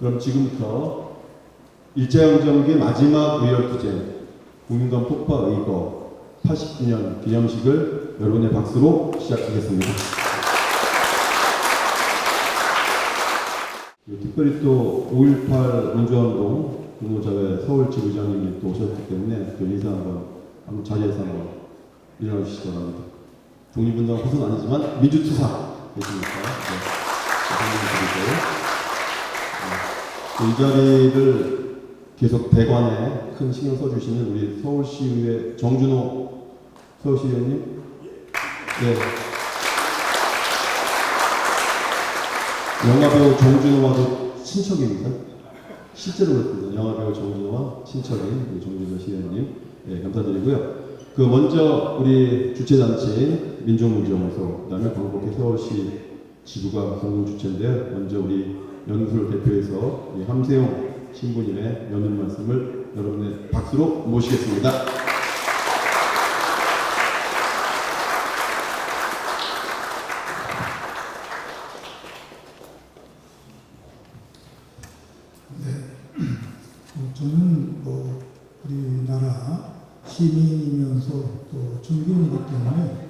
그럼 지금부터 일제강점기 마지막 의열투쟁 국민감 폭파 의거 80주년 기념식을 여러분의 박수로 시작하겠습니다. 특별히 또 5.18 민주화운동 공모자회 서울 지부장님이 또 오셨기 때문에 그 인사 한번 한번 자리에서 한번 일어나 주시기 바랍니다. 독립운동 후손 아니지만 민주투사 계십니까? 네. 이 자리를 계속 대관에 큰 신경 써주시는 우리 서울시의회 정준호 서울시의원님. 네. 영화배우 정준호와도 친척입니다. 실제로 그렇습니다. 영화배우 정준호와 친척인 우리 정준호 시의원님. 네, 감사드리고요. 그 먼저 우리 주최단체인 민족문제연구소, 그 다음에 광복회 서울시 지부가 공동 주체인데요. 먼저 우리 연구소를 대표해서 함세용 신부님의 연은 말씀을 여러분의 박수로 모시겠습니다. 어, 저는 뭐 시민이면서 또 종교인이기 때문에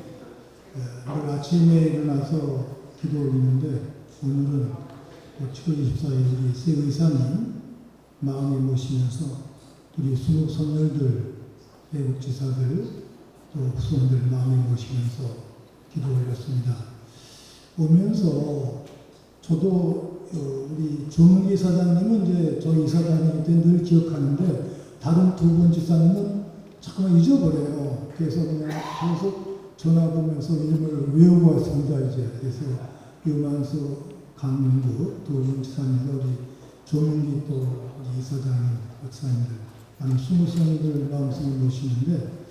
예, 오늘 아침에 일어나서 기도 올리는데 오늘은 7월 24일 우리 새 의사님 마음에 모시면서 우리 수목 선열들 외국 지사들 또 후손들 마음에 모시면서 기도 올렸습니다. 오면서 저도 어, 우리 조문기 사장님은 이제 저 이사장님 때 늘 기억하는데 다른 두 분 지사님은 자꾸만 잊어버려요. 그래서 그냥 계속 전화 보면서 이름을 외우고 왔습니다. 이제 그래서 유만수 강문구 두분 지사님과 우리 조문기 또 이사장님 박사님들 많은 스무성들 마음속에 모시는데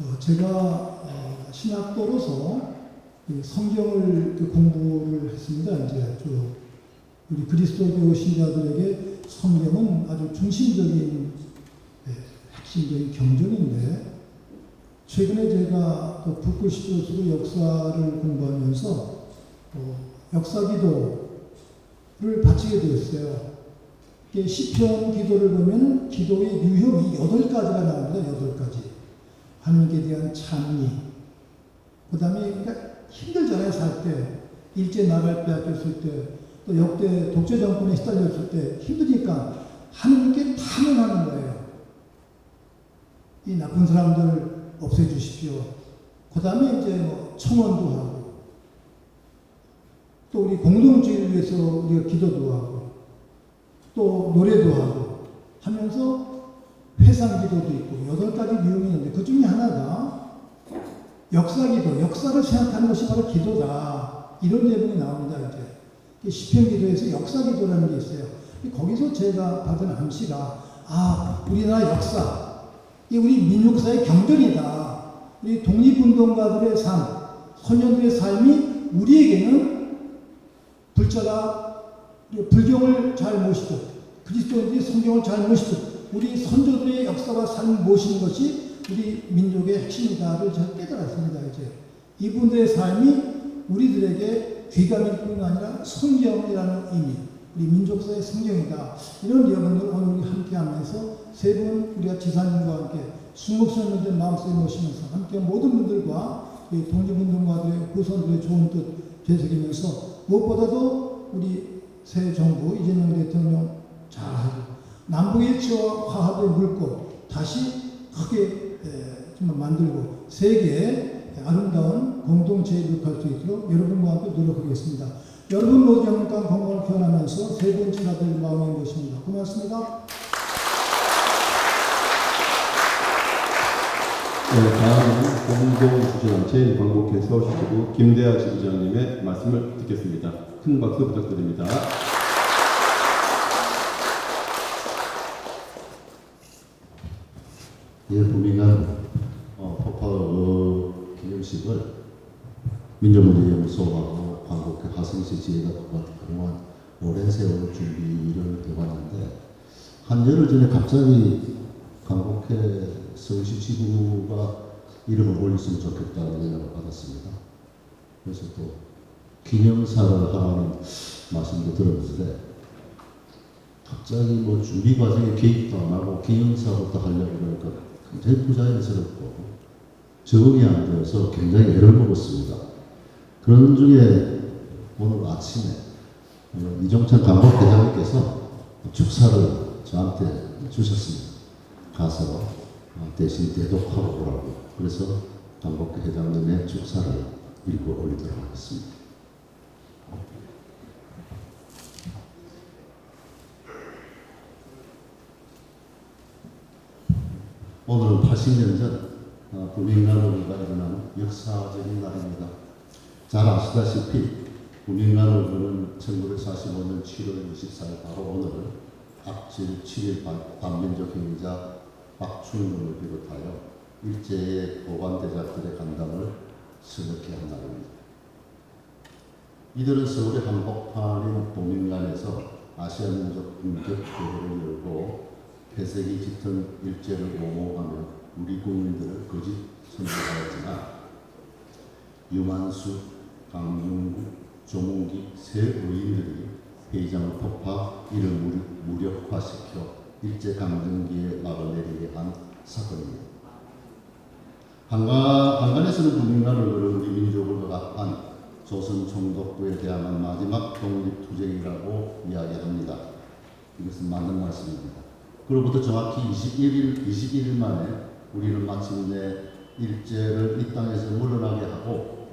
어, 제가 어, 신학도로서 그 성경을 그 공부를 했습니다. 이제 저 우리 그리스도교 신자들에게 성경은 아주 중심적인 예, 핵심적인 경전인데 최근에 제가 또 북구시조수로 역사를 공부하면서 어, 역사기도 를 바치게 되었어요. 시편 기도를 보면 기도의 유형이 여덟 가지가 나옵니다. 여덟 가지. 하나님께 대한 찬미. 그 다음에 그러니까 힘들잖아요, 살 때. 일제 나라를 빼앗겼을 때, 또 역대 독재 정권에 시달렸을 때 힘드니까 하나님께 탄원하는 거예요. 이 나쁜 사람들 없애주십시오. 그 다음에 이제 뭐 청원도 하고, 또 우리 공동체를 위해서 우리가 기도도 하고, 또 노래도 하고 하면서 회상 기도도 있고 여덟 가지 유형이 있는데 그 중에 하나가 역사 기도, 역사를 생각하는 것이 바로 기도다. 이런 내용이 나옵니다, 이제. 시편 기도에서 역사 기도라는 게 있어요. 거기서 제가 받은 암시가, 아, 우리나라 역사, 이 우리 민족사의 경전이다. 우리 독립운동가들의 삶, 소년들의 삶이 우리에게는 불자가 불경을 잘 모시듯, 그리스도인들이 성경을 잘 모시듯, 우리 선조들의 역사와 삶을 모시는 것이 우리 민족의 핵심이다를 제가 깨달았습니다, 이제. 이분들의 삶이 우리들에게 귀감일 뿐 아니라 성경이라는 의미, 우리 민족사의 성경이다. 이런 여러분들 오늘 우리 함께 하면서 세 분 우리가 지사님과 함께 순국선님들 마음속에 모시면서 함께 모든 분들과 이 독립운동가들의 후손들의 좋은 뜻 되새기면서 무엇보다도 우리 새 정부 이재명 대통령 잘하고 남북의 치와 화합의 물꽃 다시 크게 에, 정말 만들고 세계에 아름다운 공동체에 육할 수 있도록 여러분과 함께 노력하겠습니다. 여러분 모두 영감 건강을 기원하면서 세 번째 아들 마음에 모십니다. 고맙습니다. 네, 다음은 공동주최단체 광복회 서울시지부 김대하 지부장님의 말씀을 듣겠습니다. 큰 박수 부탁드립니다. 예, 부민간 어, 폭파 어, 기념식을 민족문제연구소하고 광복회 화성시 지혜가 그동안 오랜 세월 준비를 해왔는데 한 열흘 전에 갑자기 광복회 서울시 지구가 이름을 올렸으면 좋겠다는 연락을 받았습니다. 그래서 또 기념사를 하라는 말씀도 들었는데 갑자기 뭐 준비 과정에 계획도 안 하고 기념사부터 하려고 그러니까 굉장히 부자연스럽고 적응이 안 되어서 굉장히 애를 먹었습니다. 그런 중에 오늘 아침에 어, 이종찬 강복회장님께서 축사를 저한테 주셨습니다. 가서 어, 대신 대독하고 오라고. 그래서 강복회 회장님의 축사를 읽고 올리도록 하겠습니다. 오늘은 80년 전 어, 구민간호가 일어난 역사적인 날입니다. 잘 아시다시피 구민간호는 1945년 7월 24일 바로 오늘 악질 7일 반민족 행위자 박충근을 비롯하여 일제의 보관대작들의 간담을 서럽게 한 날입니다. 이들은 서울의 한복판인 도민관에서 아시아민족 군격대회를 열고 폐색이 짙은 일제를 옹호하며 우리 국민들을 거짓 선동하였지만 유만수, 강용구, 조문기 세 의인들이 회장을 폭파 이를 무력- 무력화시켜 일제 강점기에 막아내리게 한 사건입니다. 한가, 한간에서는 걸어 우리 민족을 억압한 조선 총독부에 대한 마지막 독립투쟁이라고 이야기합니다. 이것은 맞는 말씀입니다. 그로부터 정확히 21일, 21일 만에 우리는 마침내 일제를 이 땅에서 물러나게 하고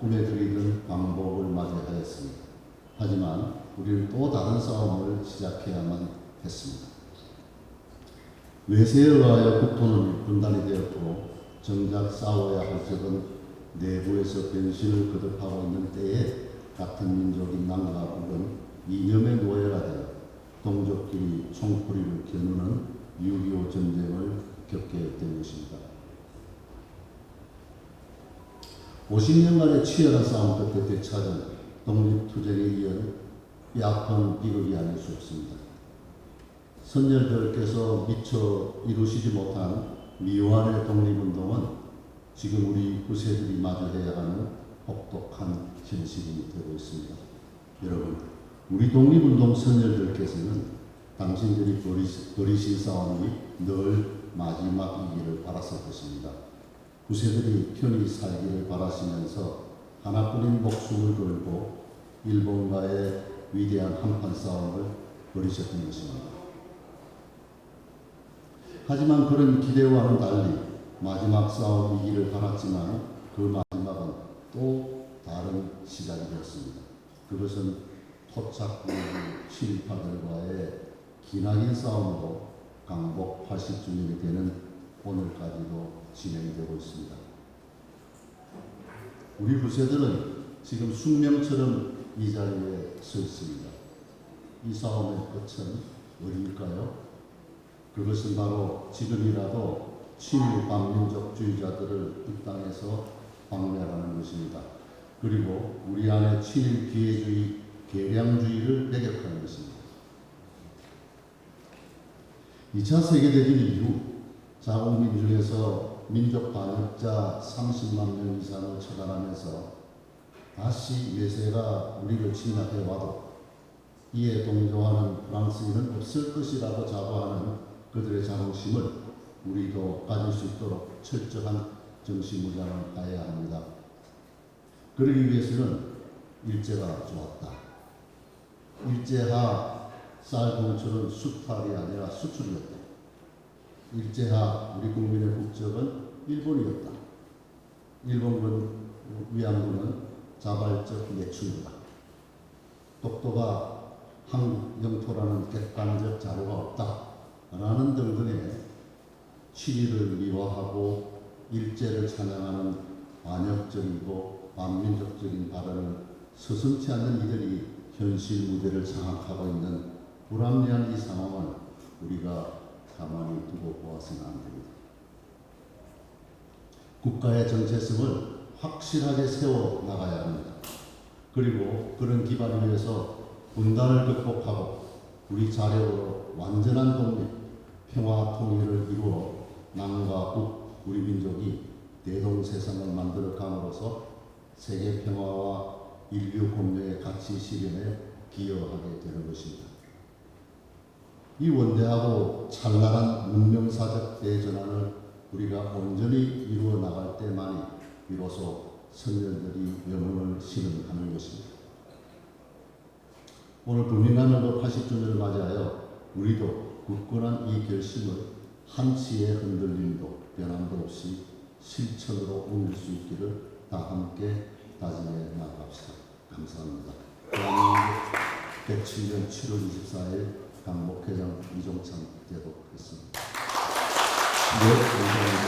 꿈에 그리던 광복을 맞이하였습니다. 하지만 우리는 또 다른 싸움을 시작해야만 했습니다. 외세에 의하여 국토는 분단이 되었고 정작 싸워야 할 적은 내부에서 변신을 거듭하고 있는 때에 같은 민족인 남과 북은 이념의 노예가 되어 동족끼리 총풀이를 겨누는 6.25 전쟁을 겪게 된 것입니다. 50년간의 치열한 싸움 끝에 되찾은 독립투쟁에 이은 뼈아픈 비극이 아닐 수 없습니다. 선열들께서 미처 이루시지 못한 미완의 독립운동은 지금 우리 후세들이 마주해야 하는 혹독한 현실이 되고 있습니다. 여러분, 우리 독립운동 선열들께서는 당신들이 버리신 싸움이 늘 마지막이기를 바랐을 것입니다. 후세들이 편히 살기를 바라시면서 하나뿐인 목숨을 걸고 일본과의 위대한 한판 싸움을 벌이셨던 것입니다. 하지만 그런 기대와는 달리 마지막 싸움이기를 바랐지만 그 마지막은 또 다른 시작이 되었습니다. 그것은 토착 친일파들과의 기나긴 싸움으로 강복 80주년이 되는 오늘까지도 진행되고 있습니다. 우리 후세들은 지금 숙명처럼 이 자리에 서 있습니다. 이 싸움의 끝은 어디일까요? 그것은 바로 지금이라도 친일 반민족주의자들을 이 땅에서 박멸하는 것입니다. 그리고 우리 안에 친일 기회주의, 계량주의를 배격하는 것입니다. 2차 세계대전 이후 자국민중에서 민족 반역자 30만 명 이상을 처단하면서 다시 외세가 우리를 침략해 와도 이에 동조하는 프랑스인은 없을 것이라고 자부하는 그들의 자긍심을 우리도 가질 수 있도록 철저한 정신무장을 다해야 합니다. 그러기 위해서는 일제가 좋았다. 일제하 쌀봉철은 수탈이 아니라 수출이었다. 일제하 우리 국민의 국적은 일본이었다. 일본군 위안부는 자발적 매출이다. 독도가 한국 영토라는 객관적 자료가 없다. 라는 등등의 치리를 미화하고 일제를 찬양하는 반역적이고 반민족적인 발언을 서슴치 않는 이들이 현실 무대를 장악하고 있는 불합리한 이 상황을 우리가 가만히 두고 보아서는 안 됩니다. 국가의 정체성을 확실하게 세워 나가야 합니다. 그리고 그런 기반을 위해서 분단을 극복하고 우리 자력으로 완전한 독립, 평화 통일을 이루어 남과 북 우리 민족이 대동 세상을 만들어 감으로써 세계 평화와 인류 공존의 가치 실현에 기여하게 되는 것입니다. 이 원대하고 찬란한 문명사적 대전환을 우리가 온전히 이루어 나갈 때만이 비로소 선녀들이 영혼을 실현하는 것입니다. 오늘 국민간으로 80주년을 맞이하여 우리도 굳건한 이 결심을 한치의 흔들림도 변함도 없이 실천으로 옮길 수 있기를 다 함께 다짐해 나갑시다. 감사합니다. 대한민국 107년 7월 24일 강목회장 이종찬 대독했습니다. 네, 감사합니다.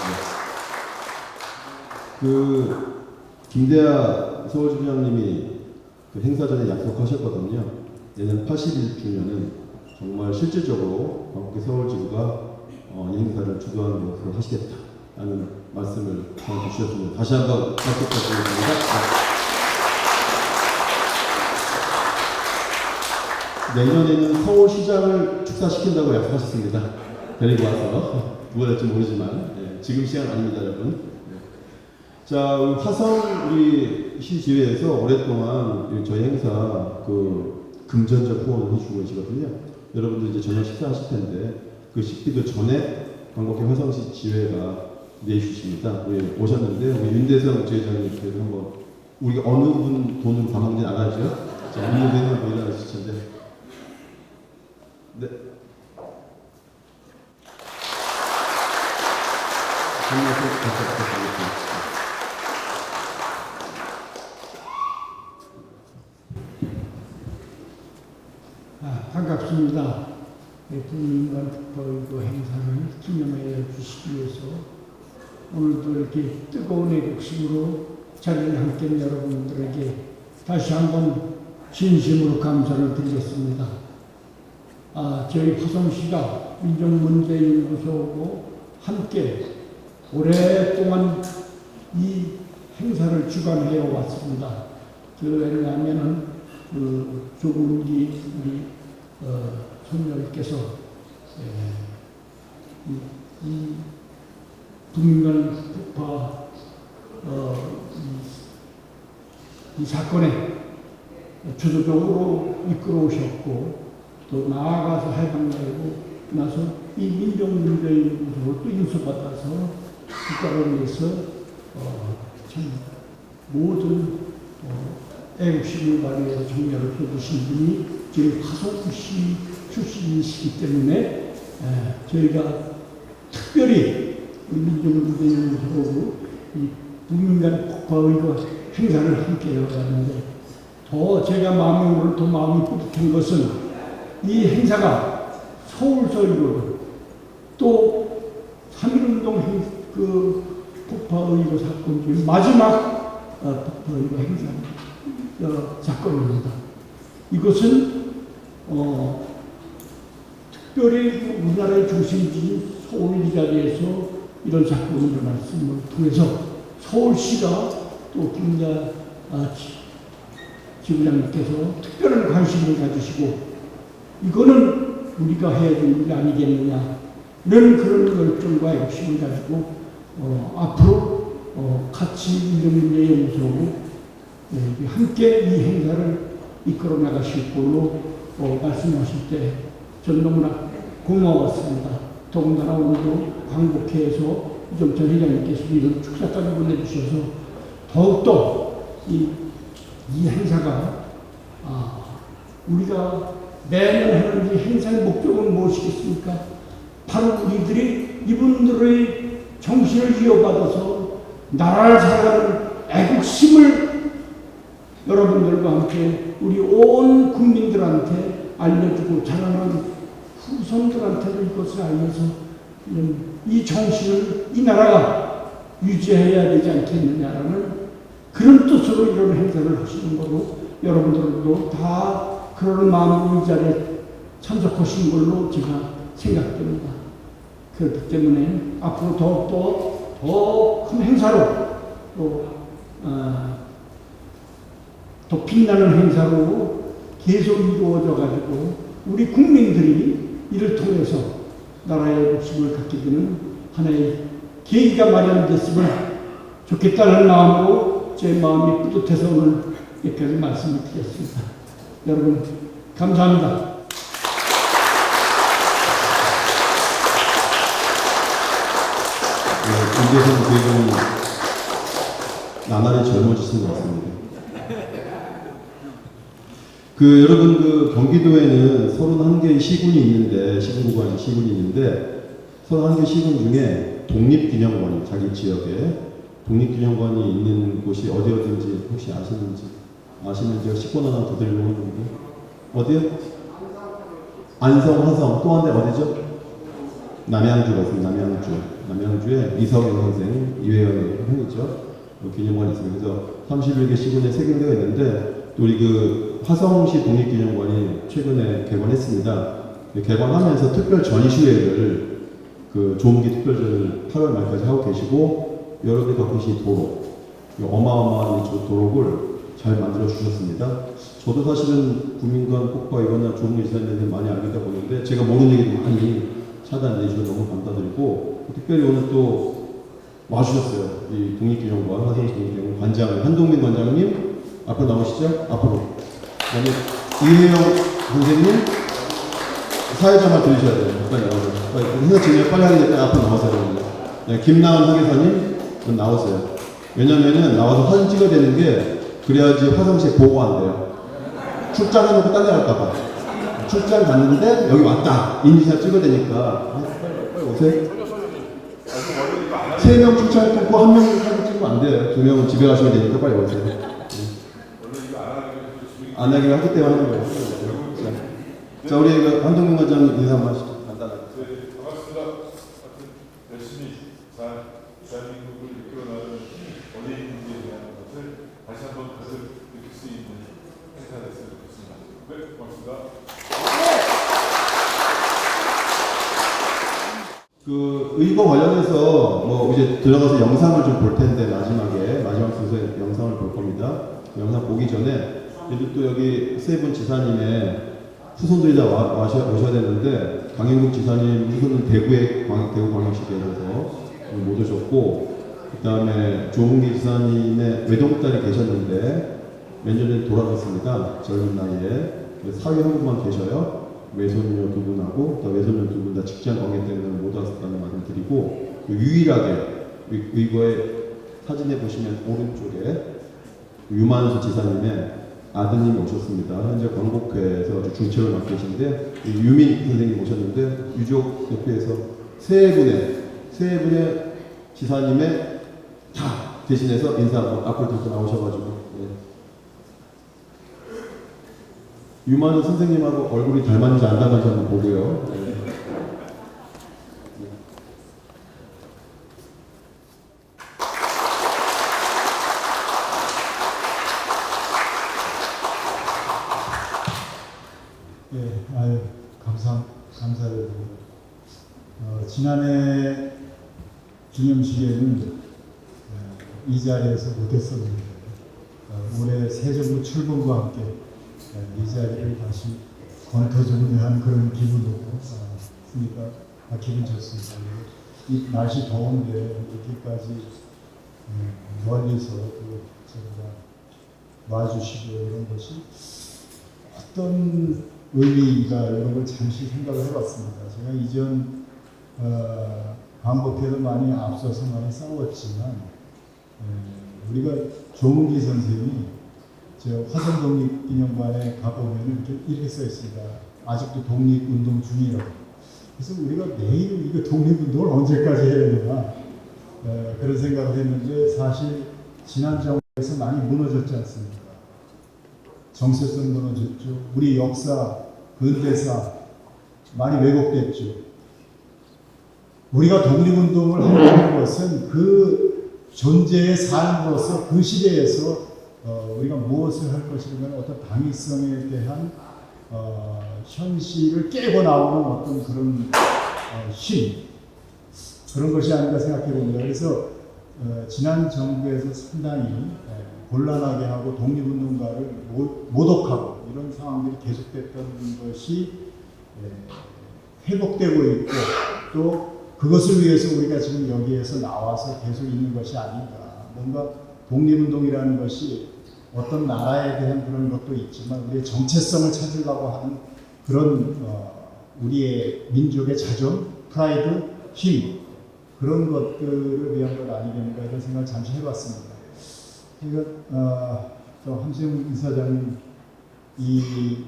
네. 그 김대하 서울시장님이 그 행사 전에 약속하셨거든요. 내년 81주년은 정말 실질적으로 광복회 서울지구가 어, 이 행사를 주도하는 것으로 하시겠다라는 말씀을 저한테 주셨습니다. 다시 한번 약속드리겠습니다. 네. 내년에는 서울시장을 축사시킨다고 약속하셨습니다. 데리고 와서 누가 될지 모르지만 예, 지금 시간 아닙니다, 여러분. 예. 자, 화성 우리 시지회에서 오랫동안 이 저희 행사 그 금전적 후원을 해주고 계시거든요. 여러분들 이제 저녁 식사하실 텐데 그 식비도 전에 광복회 화성시 지회가 내주십니다. 예, 오셨는데 우리 윤대성 지회장님께서 한번 우리가 어느 분 돈으로 밥 먹는지 알아죠? 자, 윤대성 보이나 아실 텐데. 네. 부탁드리겠습니다. 아, 반갑습니다. 국민관 특보이고 행사를 기념해 주시기 위해서 오늘도 이렇게 뜨거운 애국심으로 자리를 함께 한 여러분들에게 다시 한번 진심으로 감사를 드리겠습니다. 아, 저희 화성시가 민족문제연구소하고 함께 오랫동안 이 행사를 주관해 왔습니다. 그 왜냐하면은 그 조국기 우리 어, 손녀께서 에, 이, 이 북민간 폭파 어, 이, 이 사건에 주도적으로 이끌어오셨고 또 나아가서 해방되고 나서 이 민족 문제연구소를 또 인수받아서 국가를 위해서 어, 참 모든 어, 애국심을 발휘해서 정렬을 펴주신 분이 저희 화성시 출신이시기 때문에 에, 저희가 특별히 우리 민족문제연구소로 이 국민간 폭파의거 행사를 함께 해왔는데 더 제가 마음이 오늘 더 마음이 뿌듯한 것은 이 행사가 서울서이고 또 3.1운동 행, 그 폭파의거 사건 중 마지막 어, 폭파의거 행사 어, 사건입니다. 이것은 어, 특별히 우리나라의 중심지인 서울 이 자리에서 이런 사건이 일어났음을 통해서 서울시가 또 김자 아, 지- 지부장님께서 특별한 관심을 가지시고 이거는 우리가 해야 되는 일이 아니겠느냐 이런 그런 열정과 욕심을 가지고 어, 앞으로 어, 같이 민족문제연구소하고 네, 함께 이 행사를 이끌어 나가실 걸로 어, 말씀하실 때전 너무나 고마웠습니다. 더군다나 오늘도 광복회에서 이정철 회장님께서 이런 축사까지 보내주셔서 더욱더 이, 이 행사가 아, 우리가 매년 하는 이 행사의 목적은 무엇이겠습니까? 바로 우리들이 이분들의 정신을 이어받아서 나라를 살아가는 애국심을 여러분들과 함께 우리 온 국민들한테 알려주고 자라는 후손들한테도 이것을 알려서 이 정신을 이 나라가 유지해야 되지 않겠느냐라는 그런 뜻으로 이런 행사를 하시는 거로 여러분들도 다 그런 마음으로 이 자리에 참석하신 걸로 제가 생각됩니다. 그렇기 때문에 앞으로 더욱더 더 큰 행사로 또 어, 또 빛나는 행사로 계속 이루어져 가지고 우리 국민들이 이를 통해서 나라의 목숨을 갖게 되는 하나의 계기가 마련됐으면 좋겠다는 마음으로 제 마음이 뿌듯해서 오늘 여기까지 말씀을 드렸습니다. 여러분 감사합니다. 예, 김재성 대중 나날이 젊어지신 것 같습니다. 그 여러분 그 경기도에는 31개의 시군이 있는데 시군구가 시군이 있는데 31개 시군 중에 독립기념관이 자기 지역에 독립기념관이 있는 곳이 어디 어딘지 혹시 아시는지 아시는지 10권 하나 더 드리려고 하는데 어디요? 안성, 화성 또 한 대 어디죠? 남양주가 있습니다. 남양주. 남양주에 이성현 선생, 이회영 형이죠. 그 기념관이 있습니다. 그래서 31개 시군에 세 군데가 있는데 또 우리 그 화성시 독립기념관이 최근에 개관했습니다. 그 개관하면서 특별 전시회를 그 조음기 특별전을 8월 말까지 하고 계시고 여러분이 갖고 계신 도로, 이 어마어마한 이 도록을 잘 만들어 주셨습니다. 저도 사실은 국민관 폭파 이거나 조문기 지사님한테 많이 알겠다 보는데 제가 모르는 얘기도 많이 차단해 주셔서 너무 감사드리고 특별히 오늘 또 와주셨어요. 이 독립기념관 화성 독립기념관 관장 한동민 관장님 앞으로 나오시죠. 앞으로. 그다음에 이혜영 선생님 사회자만 들으셔야 돼요. 빨리 나오세요. 빨리 행사 진행 빨리 때문에 앞으로 나오세요. 네, 김나은 하계사님 좀 나오세요. 왜냐면은 나와서 사진 찍어야 되는 게 그래야지 화성시에 보고한대요. 출장해놓고 딴 데 갈까봐. 출장 갔는데 여기 왔다. 인증샷 찍어야 되니까. 아, 오세요. 세 명 출장 끊고 한 명 사진 찍으면 안 돼요. 두 명은 집에 가시면 되니까 빨리 오세요. 안 하기로 하기 때문에 하는 거예요. 자, 자, 우리 그 한동민 관장님 인사 한번 하시죠. 간단하게. 네, 반갑습니다. 하여튼 열심히 잘 대한민국을 이끌어나가는 원예인들에 대한 것을 다시 한번 가득 느낄 수 있는 행사가 됐으면 좋겠습니다. 네, 고맙습니다. 그 의거 관련해서 뭐 이제 들어가서 영상을 좀 볼 텐데 마지막에 마지막 순서에 영상을 볼 겁니다. 그 영상 보기 전에 그래도 또 여기 세분 지사님의 후손들이 다 와, 와셔, 오셔야 되는데 강영국 지사님 후손은 대구에 광, 대구 광역시에 계셔서 못 오셨고 그 다음에 조문기 지사님의 외동딸이 계셨는데 몇 년 전에 돌아가셨습니다. 젊은 나이에 사위 한 분만 계셔요. 외손녀 두 분하고 또 외손녀 두 분 다 직장 관계 때문에 못 왔었다는 말을 드리고 또 유일하게 의- 의거의 사진에 보시면 오른쪽에 유만수 지사님의 아드님이 오셨습니다. 현재 광복회에서 중책을 맡고 계신데 이 유민 선생님 오셨는데 유족 협회에서 세 분의 세 분의 지사님의 다 대신해서 인사 한번 앞으로 들고 나오셔가지고 예. 유만우 선생님하고 얼굴이 닮았는지 안 닮았는지 한번 보고요. 네. 예, 아유, 감사, 감사드립니다. 어, 지난해 기념식에는 어, 이 자리에서 못했었는데 어, 올해 새 정부 출범과 함께 어, 이 자리를 다시 권터정리한 그런 기분으로 어, 있으니까 아, 기분 좋습니다. 이 날씨 더운데 이렇게까지 음, 멀리서 또 저희가 와주시고 이런 것이 어떤 의미가 이런 걸 잠시 생각을 해봤습니다. 제가 이전 어, 광복회도 많이 앞서서 많이 싸웠지만 에, 우리가 조문기 선생이 저 화성 독립기념관에 가보면 이렇게, 이렇게 써 있습니다. 아직도 독립운동 중이라고. 그래서 우리가 매일 이거 독립운동을 언제까지 해야 되나 에, 그런 생각을 했는데 사실 지난 정부에서 많이 무너졌지 않습니까? 정체성 무너졌죠. 우리 역사, 근대사 많이 왜곡됐죠. 우리가 독립운동을 하는 것은 그 존재의 삶으로서 그 시대에서 어, 우리가 무엇을 할 것인가 어떤 당위성에 대한 어, 현실을 깨고 나오는 어떤 그런 어, 힘 그런 것이 아닌가 생각해 봅니다. 그래서 어, 지난 정부에서 상당히 에, 곤란하게 하고 독립운동가를 모- 모독하고 이런 상황들이 계속됐던 것이 에, 회복되고 있고 또 그것을 위해서 우리가 지금 여기에서 나와서 계속 있는 것이 아닌가. 뭔가 독립운동이라는 것이 어떤 나라에 대한 그런 것도 있지만 우리의 정체성을 찾으려고 하는 그런 어, 우리의 민족의 자존, 프라이드, 힘 그런 것들을 위한 것 아니겠는가 이런 생각을 잠시 해봤습니다. 제가 어, 저 함세웅 이사장님 이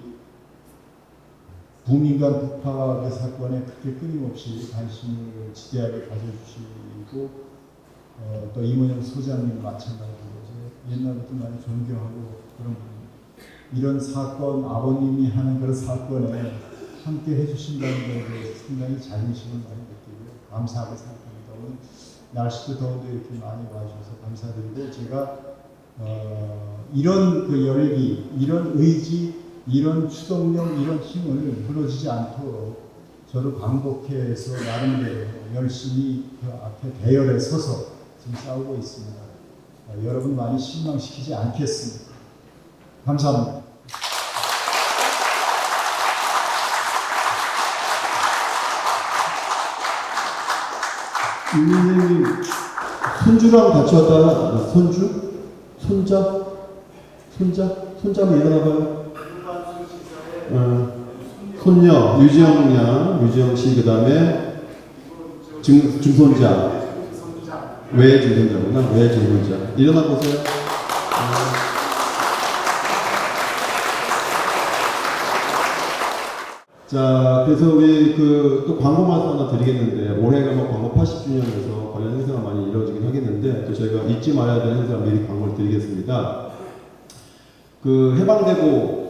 부민간 북파의 사건에 그렇게 끊임없이 관심을 지대하게 가져주시고 어, 또 임원영 소장님 마찬가지로 옛날부터 많이 존경하고 그런 분 이런 사건 아버님이 하는 그런 사건에 함께 해주신다는 것에 상당히 자긍심을 많이 느끼고 감사하게 생각합니다. 오늘 날씨도 더운데 이렇게 많이 와주셔서 감사드리고 제가 어, 이런 그 열기, 이런 의지, 이런 추동력, 이런 힘을 무너지지 않도록 저를 반복해서 나름대로 열심히 그 앞에 대열에 서서 지금 싸우고 있습니다. 어, 여러분 많이 실망시키지 않겠습니다. 감사합니다. 윤희님 손주랑 같이 왔다 손주? 손자? 손자? 손자면 일어나봐요. 어, 손녀 유지영 양, 유지영 씨 그 다음에 증 증손자 외 증손자구나 외 증손자 일어나 보세요. 자, 그래서 우리 그 또 광고 말씀 하나 드리겠는데 올해가 뭐 광고 80주년에서 관련 행사가 많이 이루어지긴 하겠는데 또 저희가 잊지 말아야 될 행사 미리 광고를 드리겠습니다. 그 해방되고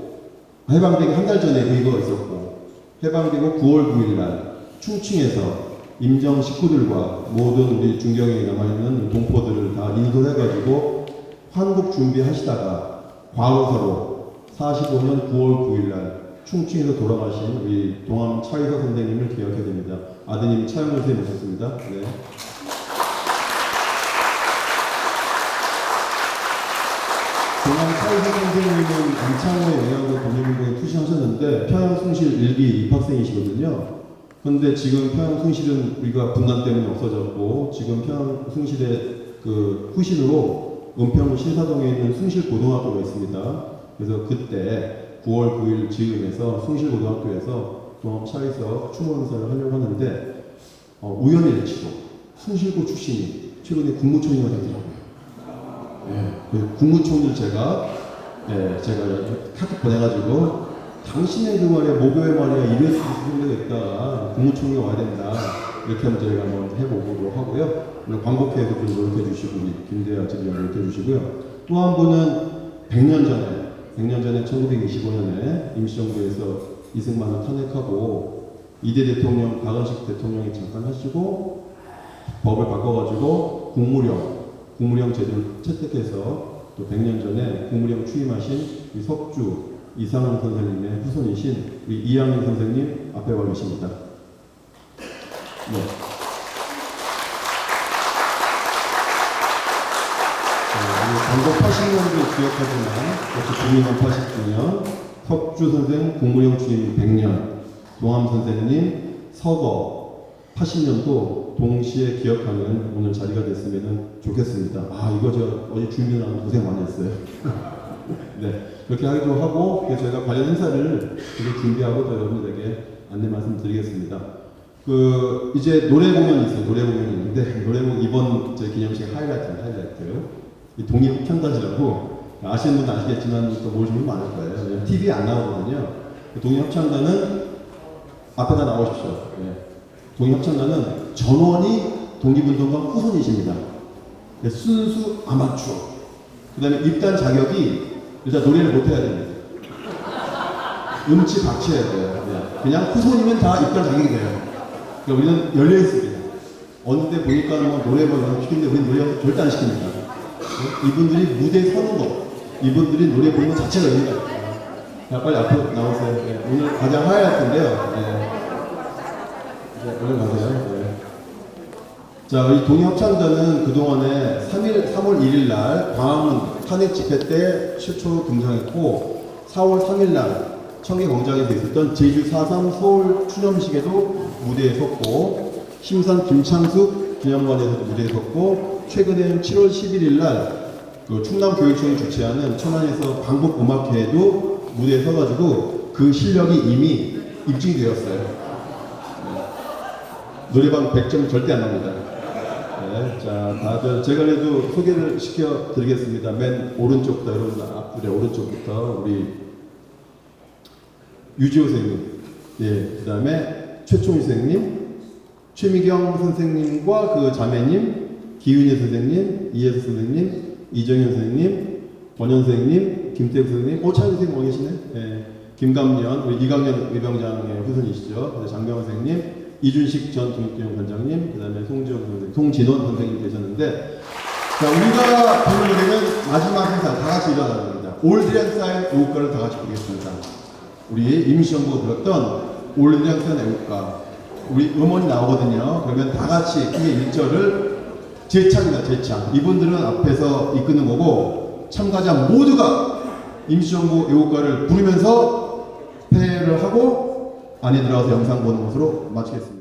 해방되기 한 달 전에 의거가 있었고 해방되고 9월 9일 날 충칭에서 임정 식구들과 모든 우리 중경에 남아 있는 동포들을 다 인솔해가지고 한국 준비하시다가 과거사로 45년 9월 9일 날 충칭에서 돌아가신 우리 동암 차이서 선생님을 기억해야 됩니다. 아드님 차영 선생님 오셨습니다. 네. 차이서 선생님은 안창호의 영향으로 독립운동에 투신하셨는데 평양 숭실 일기 입학생이시거든요. 근데 지금 평양 숭실은 우리가 분단 때문에 없어졌고 지금 평양 숭실의 그 후신으로 은평 신사동에 있는 숭실 고등학교가 있습니다. 그래서 그때 9월 9일 지음에서 숭실고등학교에서 종합차에서 추모행사를 하려고 하는데 어, 우연일치로 숭실고 출신이 최근에 국무총리가 되더라고요. 예, 그 국무총리 제가 예, 제가 카톡 보내가지고 당신의 그 말이야 목요일 말이야 이럴 수 있는 있다 국무총리가 와야 된다 이렇게 한번 저희가 한번 해보도록 하고요. 오늘 광복회에도 좀 노력해 주시고 우리 김대하 지도 노력해 주시고요. 또 한 분은 100년 전에 100년 전에 1925년에 임시정부에서 이승만을 탄핵하고 이대 대통령 박은식 대통령이 잠깐 하시고 법을 바꿔가지고 국무령 국무령 제도를 채택해서 또 100년 전에 국무령 취임하신 이 석주 이상훈 선생님의 후손이신 우리 이양민 선생님 앞에 와 계십니다. 네. 광고 80년도 기억하지만 역시 국민원 80주년, 석주 선생 국무령 취임 100년, 동암 선생님 서거 80년도 동시에 기억하는 오늘 자리가 됐으면 좋겠습니다. 아 이거 저 어제 주민하고 고생 많이 했어요. 네 그렇게 하기도 하고 저희가 관련 행사를 준비하고 또 여러분들에게 안내 말씀 드리겠습니다. 그 이제 노래 공연이 있어요. 노래 공연이 있는데 노래 공연 이번 제 기념식 하이라이트 하이라이트 이 독립 협찬단이라고 아시는 분은 아시겠지만 또 모르시는 분 많을 거예요. TV에 안 나오거든요. 독립 협찬단은 앞에다 나오십시오. 예. 독립 협찬단은 전원이 독립운동가 후손이십니다. 예, 순수 아마추어. 그 다음에 입단 자격이 일단 노래를 못해야 됩니다. 음치 박치해야 돼요. 예. 그냥 후손이면 다 입단 자격이 돼요. 그러니까 우리는 열려 있습니다. 어느 때 보니까 뭐 노래 뭐 시키는데 우리는 노래 절대 안 시킵니다. 네? 이분들이 무대에 서는 거, 이분들이 노래 부르는 것 자체가 의미가 있어요. 자, 빨리 앞으로 나오세요. 네, 오늘 가장 하이라이트인데요. 네. 네, 오늘 가세요. 네. 자, 이 동해합창단은 그동안에 3일, 3월 1일 날 광화문 탄핵 집회 때 최초로 등장했고, 4월 3일 날 청계 광장에서 있었던 제주 4.3 서울 추념식에도 무대에 섰고, 심산 김창숙 기념관에서도 무대에 섰고, 최근에는 7월 11일 날 그 충남교육청이 주최하는 천안에서 방북음악회에도 무대에 서가지고 그 실력이 이미 입증되었어요. 네. 노래방 100점 절대 안 납니다. 자, 다들 제가 그래도 소개를 시켜 드리겠습니다. 맨 오른쪽부터 여러분 앞줄에 오른쪽부터 우리 유지호 선생님, 예, 그 다음에 최총희 선생님, 최미경 선생님과 그 자매님, 기윤희 선생님, 이혜수 선생님, 이정현 선생님, 권현 선생님, 김태우 선생님, 오 차영 선생님 와 계시네. 예, 김감년, 우리 이강년 의병장의 후손이시죠. 장병호 선생님, 이준식 전 독립기념관장님, 그 다음에 송지영 선생님, 송진원 선생님 계셨는데, 자 우리가 부르는 노래는 마지막 행사 다 같이 일어나는 겁니다. 올드랜사인 애국가를 다 같이 부르겠습니다. 우리 임시정부가 불렀던 올드랜사인 애국가, 우리 음원이 나오거든요. 그러면 다 같이 크게 1절을 재창입니다. 재창. 이분들은 앞에서 이끄는 거고 참가자 모두가 임시정부 애국가를 부르면서 폐회를 하고 안에 들어가서 영상 보는 것으로 마치겠습니다.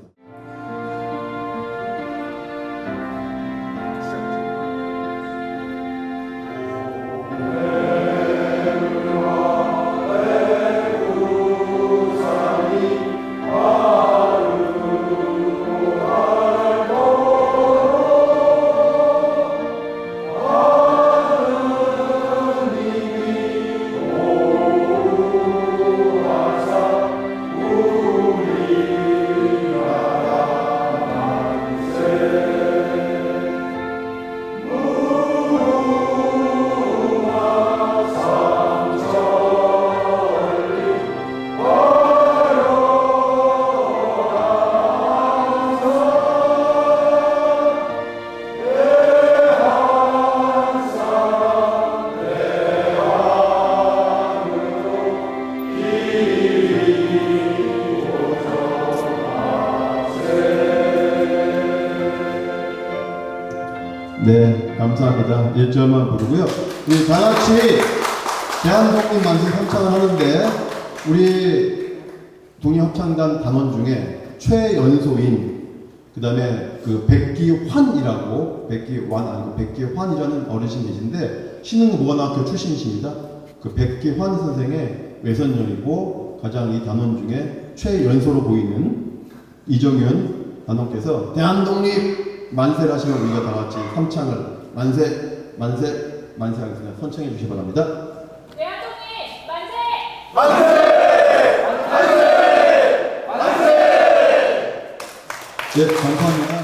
네, 감사합니다. 1절만 부르고요. 우리 다 같이 대한독립 만세 협찬을 하는데 우리 독립합창단 단원 중에 최연소인 그 다음에 그 백기환이라고 백기환 아니고 백기환이라는 어르신 계신데 신흥무관학교 출신이십니다. 그 백기환 선생의 외선녀이고 가장 이 단원 중에 최연소로 보이는 이정현 단원께서 대한독립 만세를 하시면 우리가 다 같이 삼창을 만세 만세 만세 하겠습니다. 선창해 주시기 바랍니다. 대한독립 만세! 네, 감사합니다.